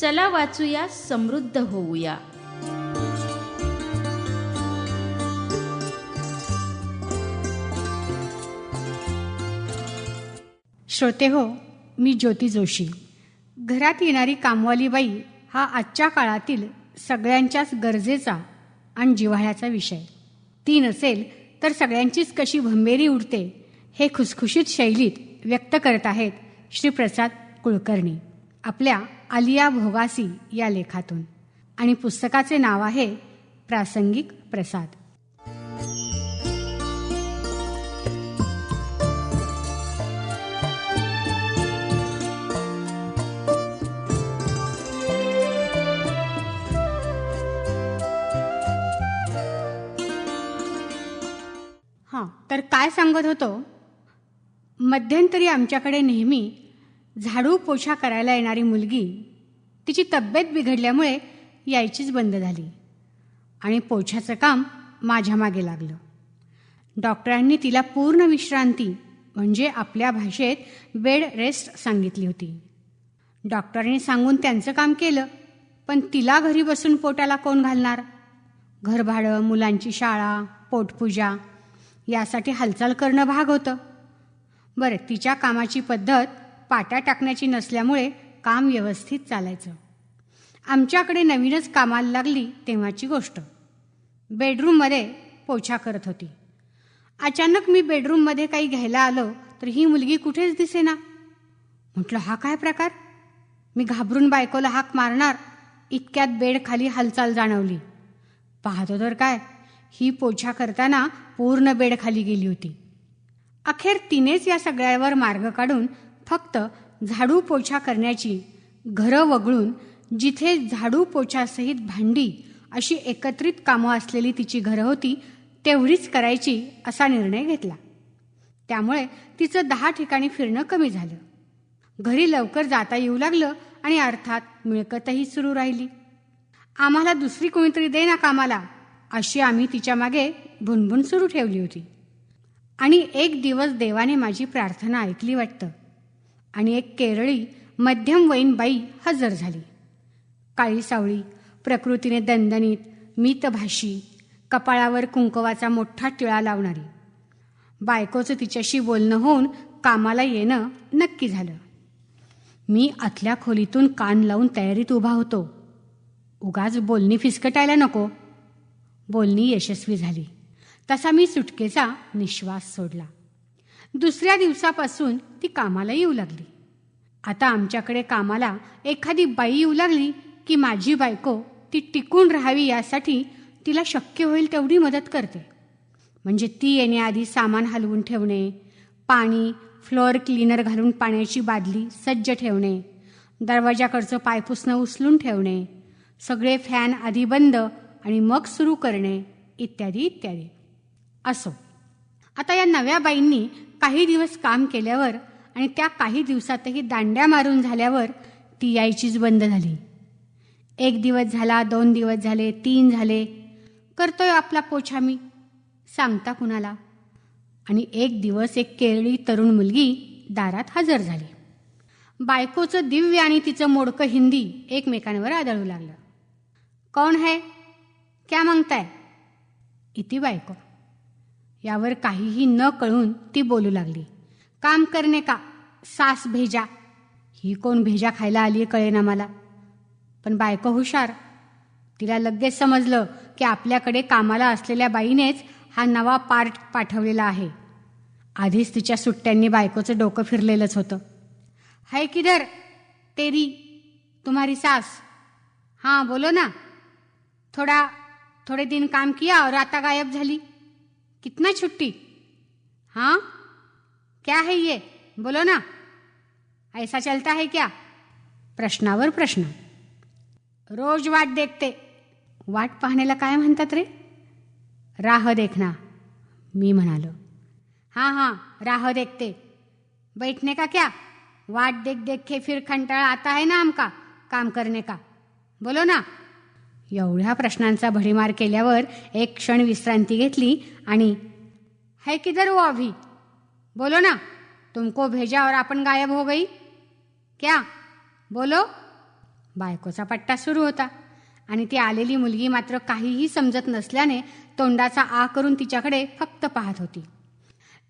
चला वाचूया समृद्ध होऊया. श्रोते हो मी ज्योती जोशी. घरात येणारी कामवाली बाई हा आजच्या काळातील सगळ्यांच्याच गरजेचा आणि जिव्हाळ्याचा विषय. ती नसेल तर सगळ्यांचीच कशी भंबेरी उडते हे खुसखुशीत शैलीत व्यक्त करत आहेत श्री प्रसाद कुलकर्णी. आपल्या आलिया भोगासी या लेखातून. आणि पुस्तकाचे नाव आहे प्रासंगिक प्रसाद. हां तर काय सांगत होतो? मध्यंतरी आमच्याकडे नेहमी झाडू पोछा करायला येणारी मुलगी तिची तब्येत बिघडल्यामुळे यायचीच बंद झाली. आणि पोछाचं काम माझ्या मागे लागलं. डॉक्टरांनी तिला पूर्ण विश्रांती म्हणजे आपल्या भाषेत बेड रेस्ट सांगितली होती. डॉक्टरांनी सांगून त्यांचं काम केलं पण तिला घरी बसून पोटाला कोण घालणार? घरभाडं मुलांची शाळा पोटपूजा यासाठी हालचाल करणं भाग होतं. बरं तिच्या कामाची पद्धत पाट्या टाकण्याची नसल्यामुळे काम व्यवस्थित चालायचं. आमच्याकडे नवीनच कामाला लागली तेव्हाची गोष्ट. बेडरूममध्ये पोछा करत होती. अचानक मी बेडरूममध्ये काही घ्यायला आलो तर ही मुलगी कुठेच दिसेना. म्हटलं हा काय प्रकार? मी घाबरून बायकोला हाक मारणार इतक्यात बेड खाली हालचाल जाणवली. पाहतो तर काय ही पोछा करताना पूर्ण बेड खाली गेली होती. अखेर तिनेच या सगळ्यावर मार्ग काढून फक्त झाडू पोछा करण्याची घरं वगळून जिथे झाडू पोछासहित भांडी अशी एकत्रित कामं असलेली तिची घरं होती तेवढीच करायची असा निर्णय घेतला. त्यामुळे तिचं दहा ठिकाणी फिरणं कमी झालं. घरी लवकर जाता येऊ लागलं आणि अर्थात मिळकतही सुरू राहिली. आम्हाला दुसरी कोणीतरी दे ना कामाला अशी आम्ही तिच्यामागे भुनभुन सुरू ठेवली होती. आणि एक दिवस देवाने माझी प्रार्थना ऐकली वाटतं. आणि एक केरळी मध्यम वयीन बाई हजर झाली. काळी सावळी प्रकृतीने दणदणीत मितभाषी कपाळावर कुंकवाचा मोठा टिळा लावणारी. बायकोचं तिच्याशी बोलणं होऊन कामाला येणं नक्की झालं. मी आतल्या खोलीतून कान लावून तयारीत उभा होतो. उगाच बोलणी फिसकटायला नको. बोलणी यशस्वी झाली. तसा मी सुटकेचा निश्वास सोडला. दुसऱ्या दिवसापासून ती कामाला येऊ लागली आता आमच्याकडे कामाला एखादी बाई येऊ लागली की माझी बायको ती टिकून राहावी यासाठी तिला शक्य होईल तेवढी मदत करते. म्हणजे ती येण्याआधी सामान हलवून ठेवणे पाणी फ्लोअर क्लीनर घालून पाण्याची बादली सज्ज ठेवणे दरवाजाकडचं पायपुसणं उचलून ठेवणे सगळे फॅन आधी बंद आणि मग सुरू करणे इत्यादी इत्यादी. असो. आता या नव्या बाईंनी काही दिवस काम केल्यावर आणि त्या काही दिवसातही दांड्या मारून झाल्यावर ती यायचीच बंद झाली. एक दिवस झाला दोन दिवस झाले तीन झाले. करतोय आपला पोछा मी सांगता कुणाला? आणि एक दिवस एक केरळी तरुण मुलगी दारात हजर झाली. बायकोचं दिव्य आणि तिचं मोडकं हिंदी एकमेकांवर आदळू लागलं. कौन है? क्या मागताय? इति बायको. यावर काहीही न कळून ती बोलू लागली. काम करणे का? सास भेजा. ही कोण भेजा खायला आली कळेना मला. पण बायको हुशार. तिला लगेच समजलं की आपल्याकडे कामाला असलेल्या बाईनेच हा नवा पार्ट पाठवलेला आहे. आधीच तिच्या सुट्ट्यांनी बायकोचं डोकं फिरलेलंच होतं. हाय किधर? तेरी? तुम्हारी सास? हां बोलो ना. थोड़ा थोड़े दिन काम किया और आता गायब झाली. कितना छुट्टी? हाँ? क्या है ये? बोलो ना। ऐसा चलता है क्या? प्रश्नावर प्रश्न। रोज वाट देखते। वाट पाहण्याला काय म्हणतात रे। राह देखना, मी म्हणालो। हाँ हाँ, राह देखते। बैठने का क्या? वाट देख देख के फिर कंटाळा आता है ना हमका काम करने का। बोलो ना। एवढ्या प्रश्नांचा भडीमार केल्यावर एक क्षण विश्रांती घेतली आणि है किधर वो अभी? बोलो ना तुमको भेजा और आपण गायब हो गई? क्या? बोलो. बायकोचा पट्टा सुरू होता आणि ती आलेली मुलगी मात्र काहीही समजत नसल्याने तोंडाचा आ करून तिच्याकडे फक्त पाहत होती.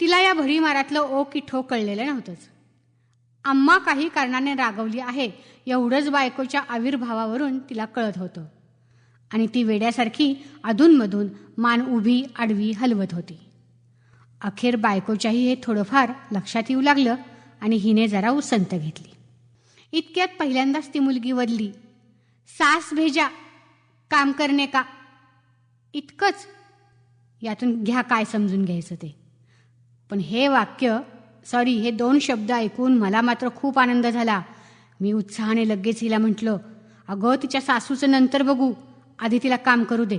तिला या भडीमारातलं ओ की ठो कळलेलं नव्हतंच. आम्हा काही कारणाने रागवली आहे एवढंच बायकोच्या आविर्भावावरून तिला कळत होतं. आणि ती वेड्यासारखी अधूनमधून मान उभी आडवी हलवत होती. अखेर बायकोच्याही हे थोडंफार लक्षात येऊ लागलं आणि हिने जरा उसंत घेतली. इतक्यात पहिल्यांदाच ती मुलगी वदली सास भेजा काम करणे का? इतकंच. यातून घ्या काय समजून घ्यायचं ते. पण हे वाक्य सॉरी हे दोन शब्द ऐकून मला मात्र खूप आनंद झाला. मी उत्साहाने लगेच हिला म्हटलं अगं तिच्या सासूचं नंतर बघू. आधी तिला काम करू दे.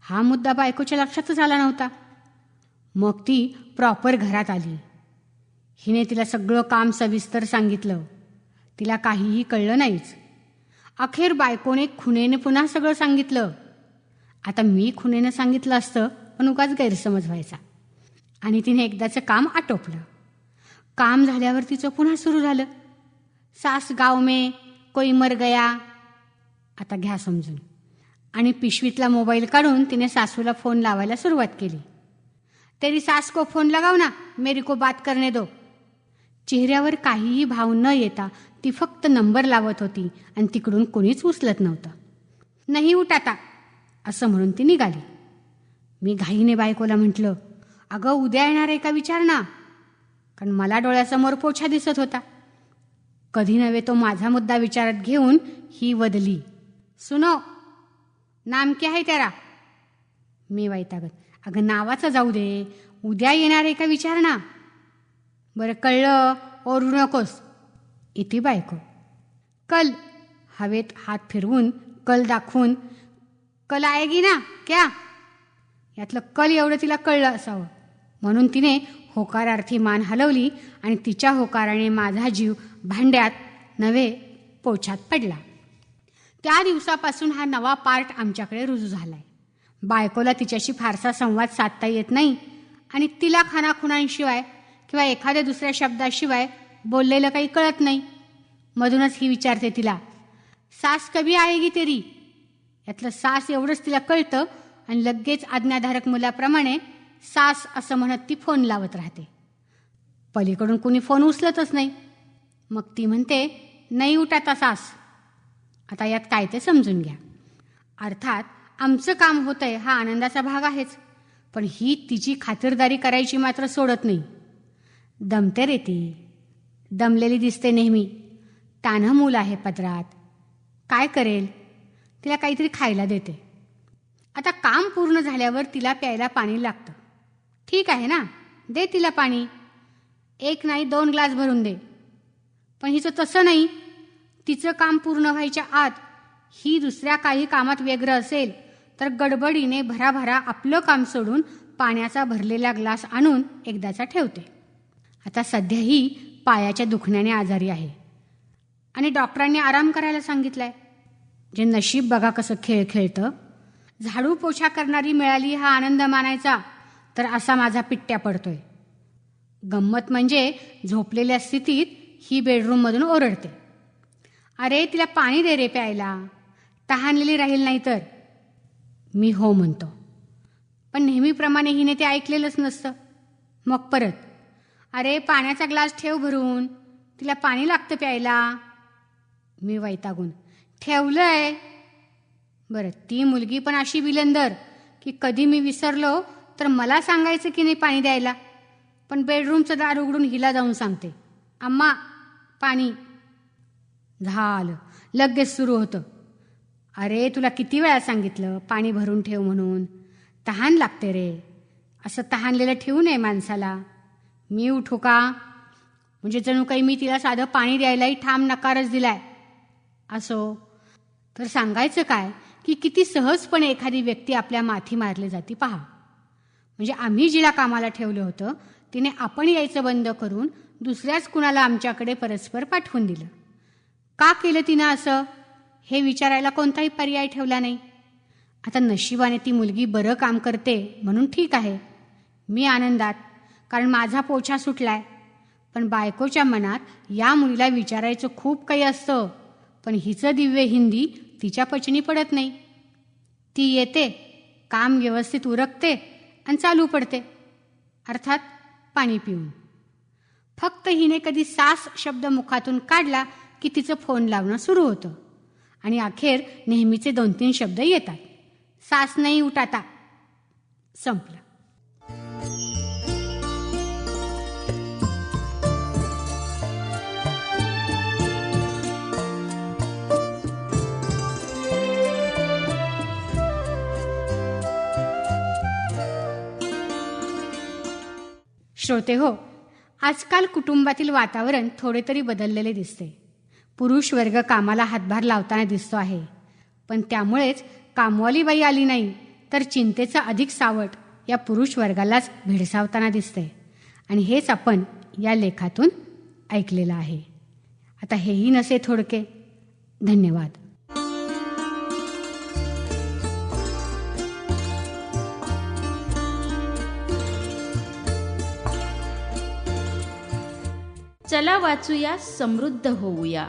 हा मुद्दा बायकोच्या लक्षातच आला नव्हता. मग ती प्रॉपर घरात आली. हिने तिला सगळं काम सविस्तर सांगितलं. तिला काहीही कळलं नाहीच. अखेर बायकोने खुनेने पुन्हा सगळं सांगितलं. आता मी खुनेनं सांगितलं असतं पण उगाच गैरसमज व्हायचा. आणि तिने एकदाचं काम आटोपलं. काम झाल्यावर तिचं पुन्हा सुरू झालं. सास गाव में कोई मर गया आता घ्या समजून. आणि पिशवीतला मोबाईल काढून तिने सासूला फोन लावायला सुरुवात केली. तेरी सास को फोन लगाव ना मेरी को बात करणे दो. चेहऱ्यावर काहीही भाव न येता ती फक्त नंबर लावत होती आणि तिकडून कोणीच उचलत नव्हतं. नाही उठाता असं म्हणून ती निघाली. मी घाईने बायकोला म्हटलं अगं उद्या येणार आहे का विचार ना? कारण मला डोळ्यासमोर पोछा दिसत होता. कधी नव्हे तो माझा मुद्दा विचारात घेऊन ही वदली. सुनो नाम आहे है मी वैतागत. अगं नावाचं जाऊ दे. उद्या येणार आहे का विचार ना बरं कळलं? ओरडू नकोस. इथे बायको. कल. हवेत हात फिरवून कल दाखवून. कल आएगी ना? क्या? यातलं कल एवढं तिला कळलं असावं. म्हणून तिने होकारार्थी मान हलवली आणि तिच्या होकाराने माझा जीव भांड्यात नव्हे पोछात पडला. त्या दिवसापासून हा नवा पार्ट आमच्याकडे रुजू झालाय. बायकोला तिच्याशी फारसा संवाद साधता येत नाही आणि तिला खानाखुणांशिवाय किंवा एखाद्या दुसऱ्या शब्दाशिवाय बोललेलं काही कळत नाही. मधूनच ही विचारते तिला सास कभी आएगी तेरी? यातलं सास एवढंच तिला कळतं आणि लगेच आज्ञाधारक मुलाप्रमाणे सास असं म्हणत ती फोन लावत राहते. पलीकडून कुणी फोन उचलतच नाही. मग ती म्हणते नाही उठाता सास. आता यात काय ते समजून घ्या. अर्थात आमचं काम होतंय हा आनंदाचा भाग आहेच. पण ही तिची खातिरदारी करायची मात्र सोडत नाही. दमते रे ती. दमलेली दिसते नेहमी. तान्ह मूल आहे पदरात. काय करेल? तिला काहीतरी खायला देते. आता काम पूर्ण झाल्यावर तिला प्यायला पाणी लागतं. ठीक आहे ना? दे तिला पाणी. एक नाही दोन ग्लास भरून दे. पण हिचं तसं नाही. तिचं काम पूर्ण व्हायच्या आत ही दुसऱ्या काही कामात व्यग्र असेल तर गडबडीने भराभरा आपलं काम सोडून पाण्याचा भरलेला ग्लास आणून एकदाचा ठेवते. आता सध्याही पायाच्या दुखण्याने आजारी आहे. आणि डॉक्टरांनी आराम करायला सांगितलंय. जे नशीब बघा कसं खेळ खेळतं. झाडू पोछा करणारी मिळाली हा आनंद मानायचा तर असा माझा पिट्ट्या पडतोय. गंमत म्हणजे झोपलेल्या स्थितीत ही बेडरूममधून ओरडते. अरे तिला पाणी दे रे प्यायला. तहानलेली राहील नाही तर. मी हो म्हणतो. पण नेहमीप्रमाणे हिने ते ऐकलेलंच नसतं. मग परत. अरे पाण्याचा ग्लास ठेव भरून. तिला पाणी लागतं प्यायला. मी वैतागून. ठेवलंय. बरं ती मुलगी पण अशी विलंदर की कधी मी विसरलो तर मला सांगायचं की नाही पाणी द्यायला. पण बेडरूमचं दार उघडून हिला जाऊन सांगते. अम्मा पाणी झालं. लगेच सुरू होतं. अरे तुला किती वेळा सांगितलं पाणी भरून ठेव म्हणून. तहान लागते रे. असं तहानलेलं ठेवू नये माणसाला. मी उठू का? म्हणजे जणू काही मी तिला साधं पाणी द्यायलाही ठाम नकारच दिलाय. असो. तर सांगायचं काय? की किती सहजपणे एखादी व्यक्ती आपल्या माथी मारली जाते पहा. म्हणजे आम्ही जिला कामाला ठेवलं होतं तिने आपण यायचं बंद करून दुसऱ्याच कुणाला आमच्याकडे परस्पर पाठवून दिलं. का केलं तिनं असं? हे विचारायला कोणताही पर्याय ठेवला नाही. आता नशिबाने ती मुलगी बरं काम करते म्हणून ठीक आहे. मी आनंदात कारण माझा पोछा सुटलाय. पण बायकोच्या मनात या मुलीला विचारायचं खूप काही असतं. पण हिचं दिव्य हिंदी तिच्या पचनी पडत नाही. ती येते काम व्यवस्थित उरकते आणि चालू पडते. अर्थात पाणी पिऊन. फक्त हिने कधी सास शब्द मुखातून काढला की तिचं फोन लावणं सुरू होतं. आणि अखेर नेहमीचे दोन तीन शब्द येतात. सास नाही उठाता संपलं. श्रोते हो आजकाल कुटुंबातील वातावरण थोडे तरी बदललेले दिसते. पुरुष वर्ग कामाला हातभार लावताना दिसतो आहे. पण त्यामुळेच कामवाली बाई आली नाही तर चिंतेचं अधिक सावट या पुरुष वर्गालाच भेडसावताना दिसते आणि हेच आपण या लेखातून ऐकलेलं आहे. आता हेही नसे थोडके. धन्यवाद. चला वाचूया समृद्ध होऊया.